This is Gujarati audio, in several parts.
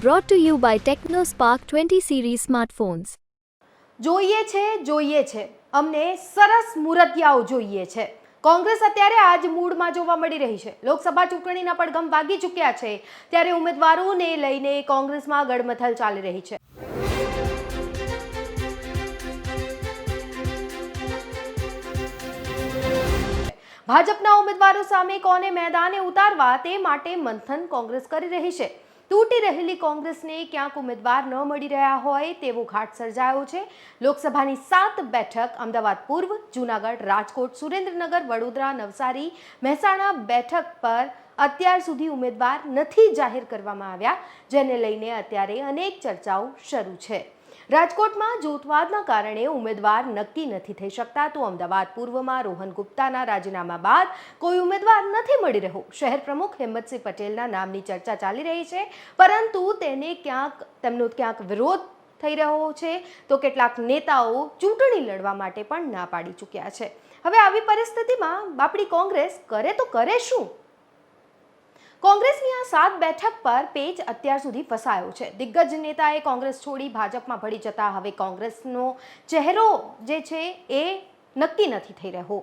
Brought to you by TechnoSpark 20 series smartphones. જોઈએ છે જોઈએ છે. અમને સરસ મૂર્તિયાઓ જોઈએ છે. કોંગ્રેસ અત્યારે આ જ મૂડમાં જોવા મળી રહી છે. લોકસભા ચૂંટણીના પડઘમ વાગી ચૂક્યા છે. ત્યારે ઉમેદવારોને લઈને કોંગ્રેસમાં ગડમથલ ચાલી રહી છે. ભાજપના ઉમેદવારો સામે કોને મેદાને ઉતારવા તે માટે મંથન કોંગ્રેસ કરી રહી છે. તૂટી રહેલી કોંગ્રેસને ક્યાંક ઉમેદવાર ન મળી રહ્યા હોય તેવો ઘાટ સર્જાયો છે. લોકસભાની સાત બેઠક, અમદાવાદ પૂર્વ, જૂનાગઢ, રાજકોટ, સુરેન્દ્રનગર, વડોદરા, નવસારી, મહેસાણા બેઠક પર અત્યાર સુધી ઉમેદવાર નથી જાહેર કરવામાં આવ્યા, જેને લઈને અત્યારે અનેક ચર્ચાઓ શરૂ છે. રાજકોટમાં જૂથવાદના કારણે ઉમેદવાર નક્કી નથી થઈ શકતા તો અમદાવાદ પૂર્વમાં રોહન ગુપ્તાના રાજીનામા બાદ કોઈ ઉમેદવાર નથી મળી રહ્યો. શહેર પ્રમુખ હિંમતસિંહ પટેલના નામની ચર્ચા ચાલી રહી છે, પરંતુ તેને ક્યાંક, તેમનો ક્યાંક વિરોધ થઈ રહ્યો છે તો કેટલાક નેતાઓ ચૂંટણી લડવા માટે પણ ના પાડી ચૂક્યા છે. હવે આવી પરિસ્થિતિમાં બાપડી કોંગ્રેસ કરે તો કરે શું? કોંગ્રેસની આ સાત બેઠક પર પેચ અત્યાર સુધી ફસાયો છે. દિગ્ગજ નેતાએ કોંગ્રેસ છોડી ભાજપમાં ભળી જતા હવે કોંગ્રેસનો ચહેરો જે છે એ નક્કી નથી થઈ રહ્યો.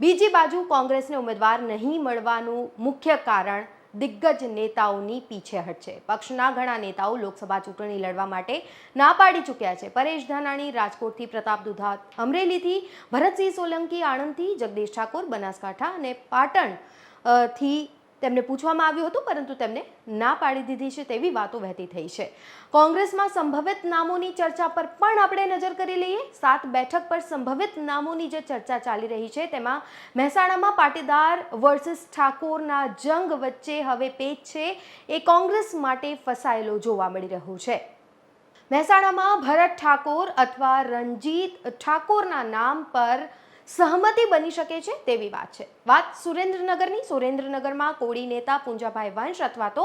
બીજી બાજુ કોંગ્રેસને ઉમેદવાર નહીં મળવાનું મુખ્ય કારણ દિગ્ગજ નેતાઓની પીછેહટ છે. પક્ષના ઘણા નેતાઓ લોકસભા ચૂંટણી લડવા માટે ના પાડી ચૂક્યા છે. પરેશ ધાનાણી, રાજકોટથી પ્રતાપ દુધાત અમરેલીથી, ભરતસિંહ સોલંકી, આણંદથી જગદીશ ઠાકોર, બનાસકાંઠા અને પાટણથી તેમને પૂછવામાં આવ્યું હતું, પરંતુ તેમને ના પાડી દીધી છે તેવી વાતો વહેતી થઈ છે. કોંગ્રેસમાં સંભવિત નામોની ચર્ચા પર પણ આપણે નજર કરી લઈએ. સાત બેઠક પર સંભવિત નામોની જે ચર્ચા ચાલી રહી છે, તેમાં મહેસાણામાં પાટીદાર વર્સિસ ઠાકોરના જંગ વચ્ચે હવે પેચ છે. એ કોંગ્રેસ માટે ફસાયેલો જોવા મળી રહ્યો છે. મહેસાણામાં ભરત ઠાકોર અથવા રણજીત ઠાકોરના નામ પર સહમતિ બની શકે છે તેવી વાત છે. વાત સુરેન્દ્રનગરની. સુરેન્દ્રનગરમાં કોળી નેતા પુંજાભાઈ વંશ અથવા તો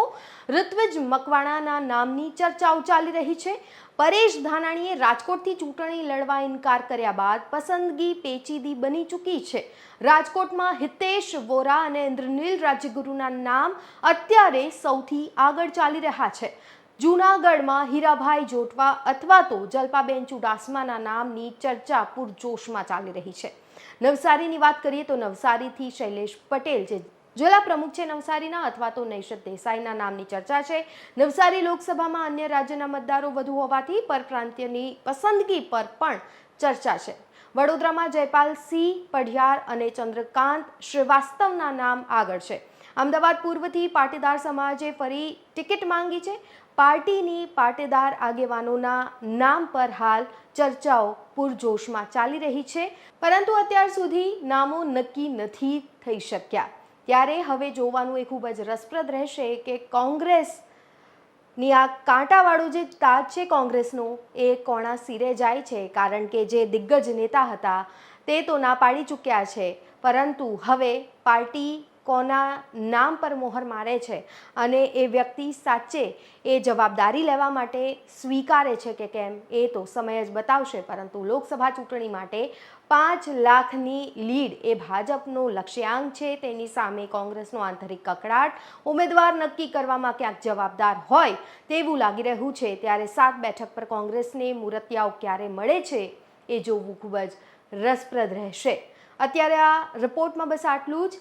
ઋત્વિજ મકવાણાના નામની ચર્ચાઓ ચાલી રહી છે. પરેશ ધાનાણીએ રાજકોટથી ચૂંટણી લડવા ઇનકાર કર્યા બાદ પસંદગી પેચીદી બની ચૂકી છે. રાજકોટમાં હિતેશ વોરા અને ઇન્દ્રનીલ રાજ્યગુરુના નામ અત્યારે સૌથી આગળ ચાલી રહ્યા છે. જૂનાગઢમાં હીરાભાઈ જોટવા અથવા તો જલપાબેન ચુડાસમાના નામની ચર્ચા પૂરજોશમાં ચાલી રહી છે. નવસારીની વાત કરીએ તો નવસારીથી શૈલેષ પટેલ જે જિલ્લા પ્રમુખ છે નવસારીના અથવા તો નૈશદ દેસાઈના નામની ચર્ચા છે. નવસારી લોકસભામાં અન્ય રાજ્યના મતદારો વધુ હોવાથી પરપ્રાંતીયની પસંદગી પર પણ ચર્ચા છે. વડોદરામાં જયપાલ સિંહ પઢિયાર અને ચંદ્રકાંત શ્રીવાસ્તવના નામ આગળ છે. અમદાવાદ પૂર્વથી પાટીદાર સમાજે ફરી ટિકિટ માંગી છે. પાર્ટીની પાટેદાર આગેવાનોના નામ પર હાલ ચર્ચાઓ પૂરજોશમાં ચાલી રહી છે. પરંતુ અત્યાર સુધી નામો નક્કી નથી થઈ શક્યા. ત્યારે હવે જોવાનું એ ખૂબ જ રસપ્રદ રહેશે કે કોંગ્રેસની આ કાંટાવાળો જે તાજ છે કોંગ્રેસનો, એ કોણા સિરે જાય છે. કારણ કે જે દિગ્ગજ નેતા હતા, તે તો ના પાડી ચૂક્યા છે. પરંતુ હવે પાર્ટી કોના નામ પર મોહર મારે છે અને એ વ્યક્તિ સાચે એ જવાબદારી લેવા માટે સ્વીકારે છે કે કેમ, એ તો સમય જ બતાવશે. પરંતુ લોકસભા ચૂંટણી માટે પાંચ લાખની લીડ એ ભાજપનો લક્ષ્યાંક છે. તેની સામે કોંગ્રેસનો આંતરિક કકડાટ, ઉમેદવાર નક્કી કરવામાં ક્યાંક જવાબદાર હોય તેવું લાગી રહ્યું છે. ત્યારે સાત બેઠક પર કોંગ્રેસને મૂર્તિયાઓ ક્યારે મળે છે એ જોવું ખૂબ જ રસપ્રદ રહેશે. અત્યારે આ રિપોર્ટમાં બસ આટલું જ.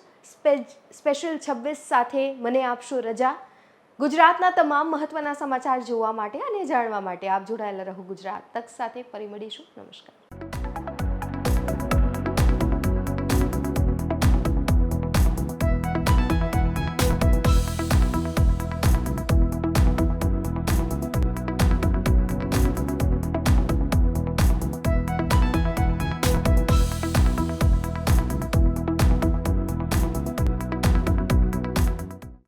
સ્પેશિયલ છવ્વીસ સાથે મને આપશો રજા. ગુજરાતના તમામ મહત્વના સમાચાર જોવા માટે અને જાણવા માટે આપ જોડાયેલા રહો ગુજરાત તક સાથે. ફરી મળીશું. નમસ્કાર.